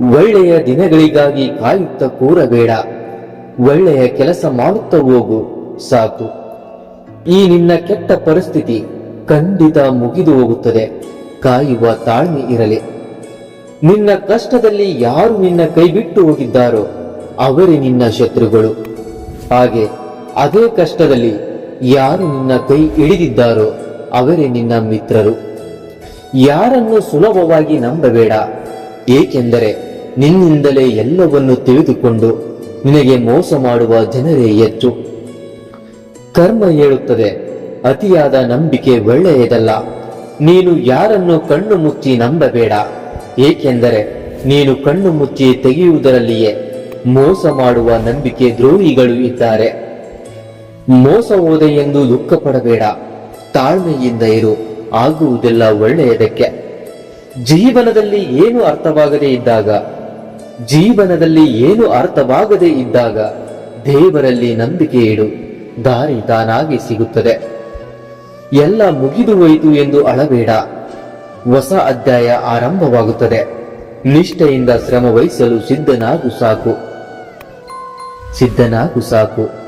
ಒಳ್ಳೆಯ ದಿನಗಳಿಗಾಗಿ ಕಾಯುತ್ತ ಕೂರಬೇಡ. ಒಳ್ಳೆಯ ಕೆಲಸ ಮಾಡುತ್ತಾ ಹೋಗು, ಸಾಕು. ಈ ನಿನ್ನ ಕೆಟ್ಟ ಪರಿಸ್ಥಿತಿ ಖಂಡಿತ ಮುಗಿದು ಹೋಗುತ್ತದೆ. ಕಾಯುವ ತಾಳ್ಮೆ ಇರಲಿ. ನಿನ್ನ ಕಷ್ಟದಲ್ಲಿ ಯಾರು ನಿನ್ನ ಕೈ ಬಿಟ್ಟು ಹೋಗಿದ್ದಾರೋ, ಅವರೇ ನಿನ್ನ ಶತ್ರುಗಳು. ಹಾಗೆ ಅದೇ ಕಷ್ಟದಲ್ಲಿ ಯಾರು ನಿನ್ನ ಕೈ ಹಿಡಿದಿದ್ದಾರೋ, ಅವರೇ ನಿನ್ನ ಮಿತ್ರರು. ಯಾರನ್ನು ಸುಲಭವಾಗಿ ನಂಬಬೇಡ. ಏಕೆಂದರೆ ನಿನ್ನಿಂದಲೇ ಎಲ್ಲವನ್ನು ತಿಳಿದುಕೊಂಡು ನಿನಗೆ ಮೋಸ ಮಾಡುವ ಜನರೇ ಹೆಚ್ಚು. ಕರ್ಮ ಹೇಳುತ್ತದೆ, ಅತಿಯಾದ ನಂಬಿಕೆ ಒಳ್ಳೆಯದಲ್ಲ. ನೀನು ಯಾರನ್ನು ಕಣ್ಣು ಮುಚ್ಚಿ ನಂಬಬೇಡ, ಏಕೆಂದರೆ ನೀನು ಕಣ್ಣು ಮುಚ್ಚಿ ತೆಗೆಯುವುದರಲ್ಲಿಯೇ ಮೋಸ ಮಾಡುವ ನಂಬಿಕೆ ದ್ರೋಹಿಗಳು ಇದ್ದಾರೆ. ಮೋಸ ಹೋದೆ ಎಂದು ದುಃಖ ಪಡಬೇಡ ತಾಳ್ಮೆಯಿಂದ ಇರು, ಆಗುವುದೆಲ್ಲ ಒಳ್ಳೆಯದಕ್ಕೆ. ಜೀವನದಲ್ಲಿ ಏನು ಅರ್ಥವಾಗದೇ ಇದ್ದಾಗ ಜೀವನದಲ್ಲಿ ಏನು ಅರ್ಥವಾಗದೇ ಇದ್ದಾಗ ದೇವರಲ್ಲಿ ನಂಬಿಕೆ ಇಡು, ದಾರಿ ತಾನಾಗಿ ಸಿಗುತ್ತದೆ. ಎಲ್ಲ ಮುಗಿದು ಹೋಯಿತು ಎಂದು ಅಳಬೇಡ. ಹೊಸ ಅಧ್ಯಾಯ ಆರಂಭವಾಗುತ್ತದೆ. ನಿಷ್ಠೆಯಿಂದ ಶ್ರಮ ವಹಿಸಲು ಸಿದ್ಧನಾಗು ಸಾಕು. ಸಿದ್ಧನಾಗು ಸಾಕು.